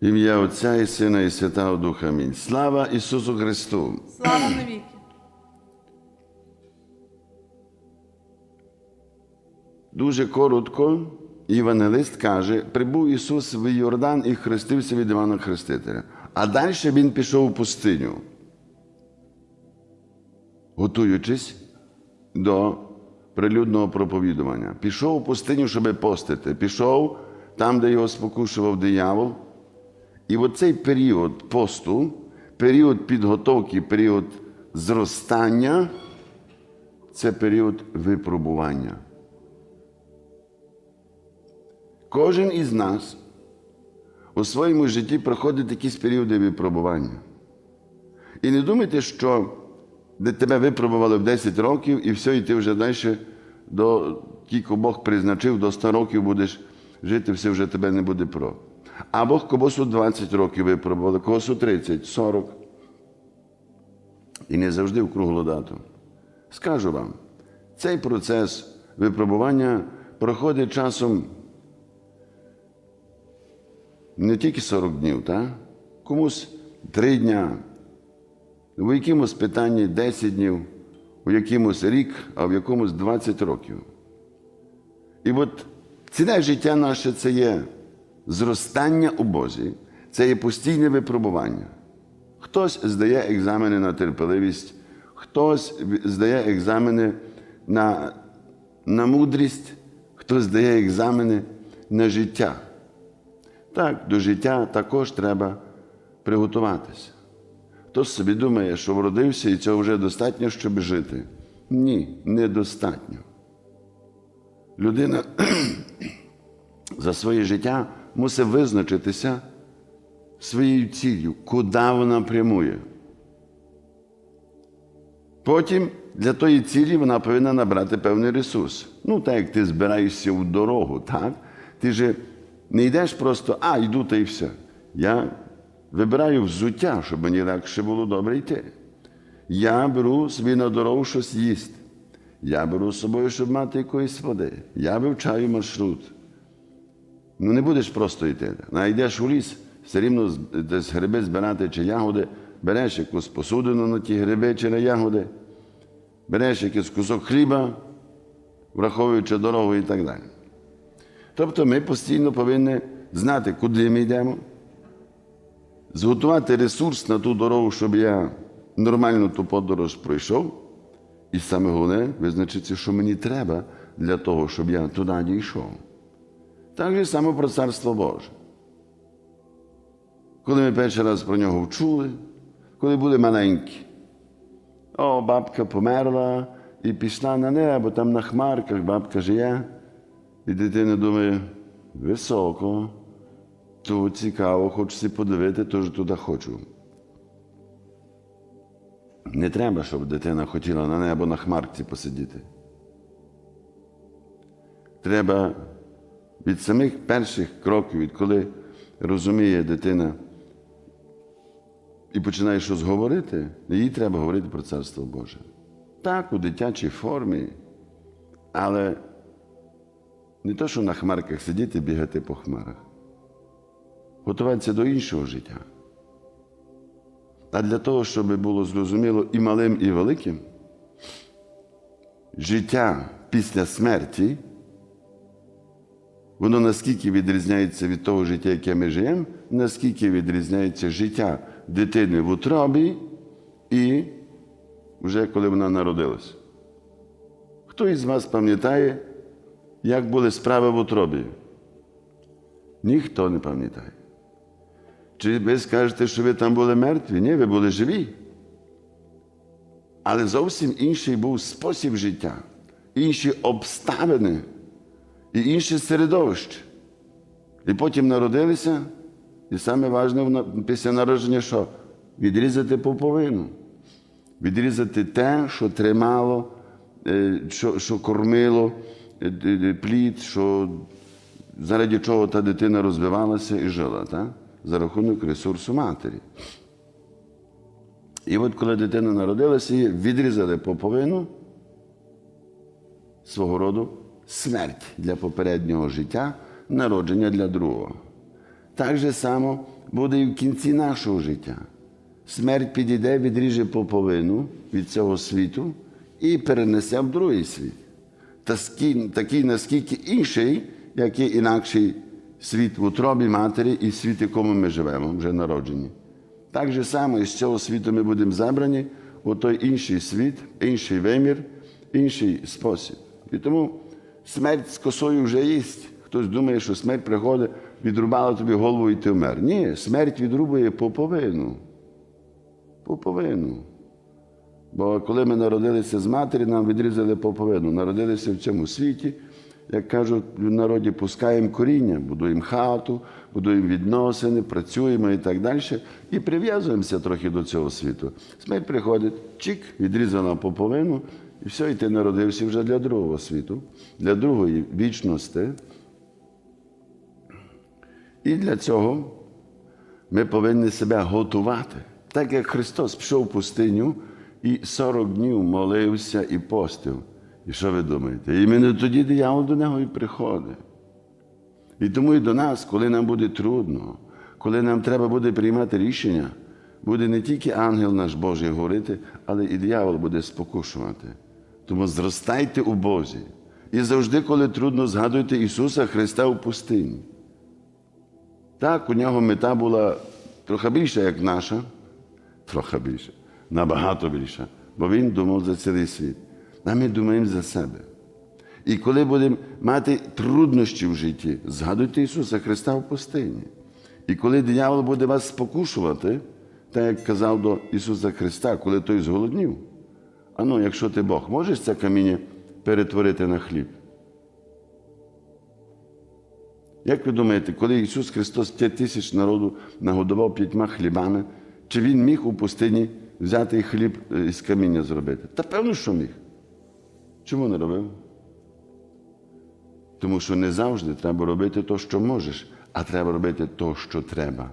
Ім'я Отця і Сина, і Святого Духа. Амінь. Слава Ісусу Христу! Слава навіки. Дуже коротко Євангелист каже, прибув Ісус в Йордан і хрестився від Івана Хрестителя. А далі він пішов у пустиню, готуючись до прилюдного проповідування. Пішов у пустиню, щоб постити. Пішов там, де його спокушував диявол. І в цей період посту, період підготовки, період зростання це період випробування. Кожен із нас у своєму житті проходить якісь періоди випробування. І не думайте, що тебе випробували в 10 років, і все, і ти вже далі до тільки Бог призначив, до 100 років будеш жити, все вже тебе не буде про. А Бог когось у 20 років випробували, когось у 30, 40. І не завжди в круглу дату. Скажу вам, цей процес випробування проходить часом не тільки 40 днів, так? комусь 3 дня, у якомусь питанні 10 днів, у якомусь рік, а в якомусь 20 років. І от ціле життя наше це є зростання у Бозі, це є постійне випробування. Хтось здає екзамени на терпеливість, хтось здає екзамени на, на мудрість, хтось здає екзамени на життя. Так, до життя також треба приготуватися. Хтось собі думає, що вродився і цього вже достатньо, щоб жити. Ні, недостатньо. Людина за своє життя мусить визначитися своєю ціллю, куди вона прямує. Потім для тої цілі вона повинна набрати певний ресурс. Ну, так як ти збираєшся в дорогу, так? Ти же не йдеш просто, а, йду та й все. Я вибираю взуття, щоб мені легше було добре йти. Я беру собі на дорогу щось їсти. Я беру з собою, щоб мати якоїсь води. Я вивчаю маршрут. Ну не будеш просто йти. Найдеш у ліс, все рівно десь гриби збирати чи ягоди, береш якусь посудину на ті гриби чи на ягоди, береш якийсь кусок хліба, враховуючи дорогу і так далі. Тобто ми постійно повинні знати, куди ми йдемо, зготувати ресурс на ту дорогу, щоб я нормально ту подорож пройшов. І саме головне визначитися, що мені треба для того, щоб я туди дійшов. Так же само про Царство Боже. Коли ми перший раз про нього вчули, коли були маленькі, о, бабка померла і пішла на небо, там на хмарках бабка живе, і дитина думає, високо, тут цікаво, хочеться подивити, тож туди хочу. Не треба, щоб дитина хотіла на небо на хмарці посидіти. Треба від самих перших кроків, відколи розуміє дитина і починає щось говорити, їй треба говорити про Царство Боже. Так, у дитячій формі, але не то, що на хмарках сидіти, бігати по хмарах. Готуватися до іншого життя. А для того, щоб було зрозуміло і малим, і великим, життя після смерті, воно наскільки відрізняється від того життя, яке ми живемо, наскільки відрізняється життя дитини в утробі і вже коли вона народилась. Хто із вас пам'ятає, як були справи в утробі? Ніхто не пам'ятає. Чи ви скажете, що ви там були мертві? Ні, ви були живі. Але зовсім інший був спосіб життя, інші обставини і інше середовище. І потім народилися, і саме важливе після народження, що? Відрізати поповину, відрізати те, що тримало, е, що, що кормило е, е, плід, що заради чого та дитина розвивалася і жила. Так? за рахунок ресурсу матері. І от коли дитина народилася, її відрізали поповину свого роду смерть для попереднього життя, народження для другого. Так же само буде і в кінці нашого життя. Смерть підійде, відріже поповину від цього світу і перенесе в другий світ. Такий, наскільки інший, як є інакший світ в утробі матері і світ, в якому ми живемо, вже народжені. Так же само із цього світу ми будемо забрані у той інший світ, інший вимір, інший спосіб. І тому смерть з косою вже є. Хтось думає, що смерть приходить, відрубала тобі голову і ти вмер. Ні, смерть відрубує поповину. Поповину. Бо коли ми народилися з матері, нам відрізали поповину. Народилися в цьому світі, як кажуть в народі, пускаємо коріння, будуємо хату, будуємо відносини, працюємо і так далі. І прив'язуємося трохи до цього світу. Смерть приходить, чик, відрізала поповину, і все, і ти народився вже для другого світу, для другої вічності. І для цього ми повинні себе готувати. Так як Христос пішов в пустиню і 40 днів молився і постив. І що ви думаєте? Іменно тоді диявол до нього і приходить. І тому і до нас, коли нам буде трудно, коли нам треба буде приймати рішення, буде не тільки ангел наш Божий говорити, але і диявол буде спокушувати. Тому зростайте у Бозі. І завжди, коли трудно, згадуйте Ісуса Христа у пустині. Так, у нього мета була трохи більша, як наша, трохи більша, набагато більша, бо він думав за цілий світ. А ми думаємо за себе. І коли будемо мати труднощі в житті, згадуйте Ісуса Христа в пустині. І коли диявол буде вас спокушувати, так як казав до Ісуса Христа, коли той зголоднів, а ну, якщо ти Бог, можеш це каміння перетворити на хліб? Як ви думаєте, коли Ісус Христос 5 тисяч народу нагодував п'ятьма хлібами, чи Він міг у пустині взяти хліб е, із каміння зробити? Та певно, що міг. Чому не робив? Тому що не завжди треба робити те, що можеш, а треба робити те, що треба.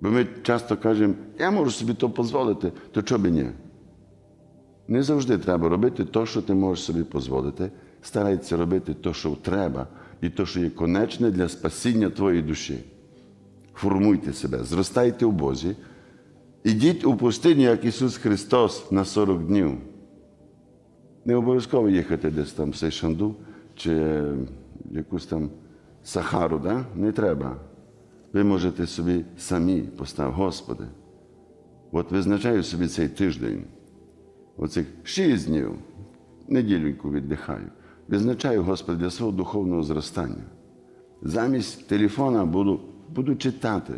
Бо ми часто кажемо, я можу собі то дозволити, то чого би ні? Не завжди треба робити те, що ти можеш собі дозволити. Старайся робити те, що треба, і те, що є конечне для спасіння твоєї душі. Формуйте себе, зростайте у Бозі. Ідіть у пустиню, як Ісус Христос на 40 днів. Не обов'язково їхати десь там в Сейшанду чи якусь там Сахару, да? не треба. Ви можете собі самі поставити, Господи. От визначаю собі цей тиждень, оцих шість днів, неділюньку віддихаю. Визначаю, Господи, для свого духовного зростання. Замість телефона буду, буду читати.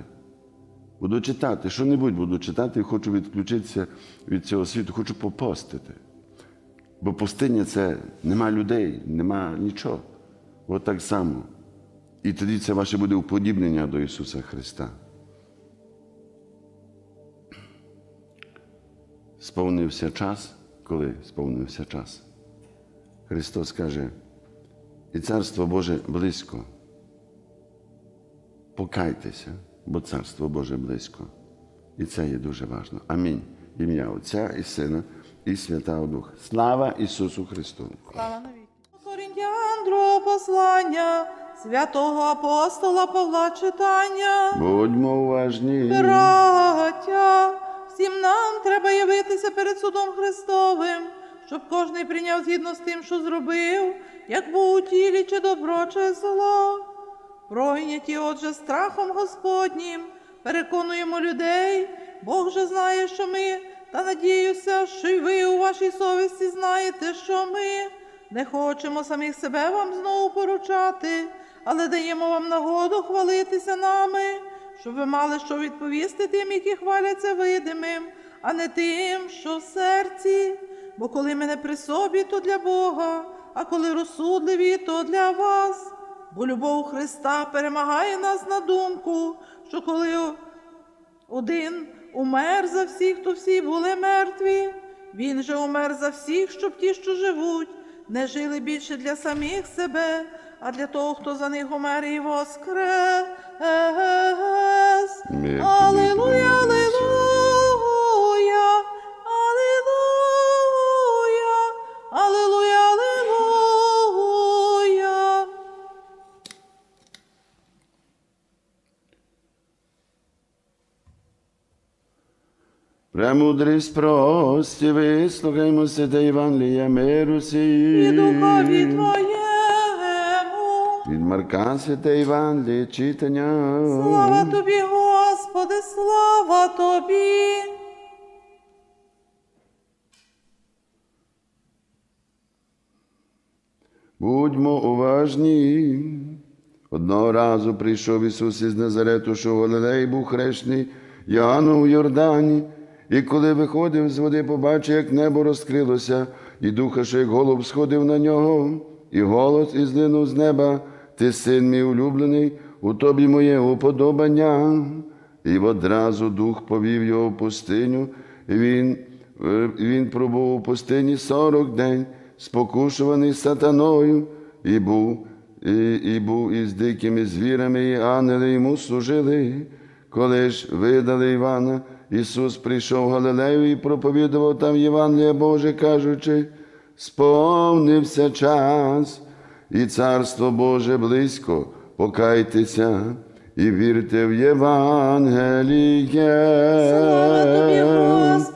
Буду читати, що-небудь буду читати хочу відключитися від цього світу, хочу попостити. Бо пустиня це нема людей, нема нічого. От так само. І тоді це ваше буде уподібнення до Ісуса Христа. Сповнився час, коли сповнився час. Христос каже, і Царство Боже близько. Покайтеся, бо Царство Боже близько. І це є дуже важливо. Амінь. Ім'я Отця і Сина, і Святого Духа. Слава Ісусу Христу! Слава послання святого апостола Павла читання. Будьмо уважні. Браття, всім нам треба явитися перед судом Христовим, щоб кожний прийняв згідно з тим, що зробив, як був у тілі, чи добро, чи зло. Пройняті, отже, страхом Господнім, переконуємо людей, Бог же знає, що ми, та надіюся, що й ви у вашій совісті знаєте, що ми не хочемо самих себе вам знову поручати, але даємо вам нагоду хвалитися нами, щоб ви мали що відповісти тим, які хваляться видимим, а не тим, що в серці. Бо коли ми не при собі, то для Бога, а коли розсудливі, то для вас. Бо любов Христа перемагає нас на думку, що коли один умер за всіх, то всі були мертві. Він же умер за всіх, щоб ті, що живуть, не жили більше для самих себе, а для того, хто за них умер і воскрес. Ми Премудрість прості, вислухаймо святе Євангелія миру сі. І духові Твоєму. Від Марка святе Євангеліє читання. Слава Тобі, Господи, слава Тобі. Будьмо уважні. Одного разу прийшов Ісус із Назарету, що в Галилеї був хрещений Іоанном у Йордані. І коли виходив з води, побачив, як небо розкрилося, і духа, що як голуб сходив на нього, і голос ізлинув з неба, ти син мій улюблений, у тобі моє уподобання. І одразу дух повів його в пустиню, і він, е, він пробув у пустині сорок день, спокушуваний сатаною, і був, і, і був із дикими звірами, і ангели йому служили. Коли ж видали Івана, Ісус прийшов в Галилею і проповідував там Євангелія Боже, кажучи, сповнився час, і Царство Боже близько, покайтеся і вірте в Євангеліє. Слава Тобі,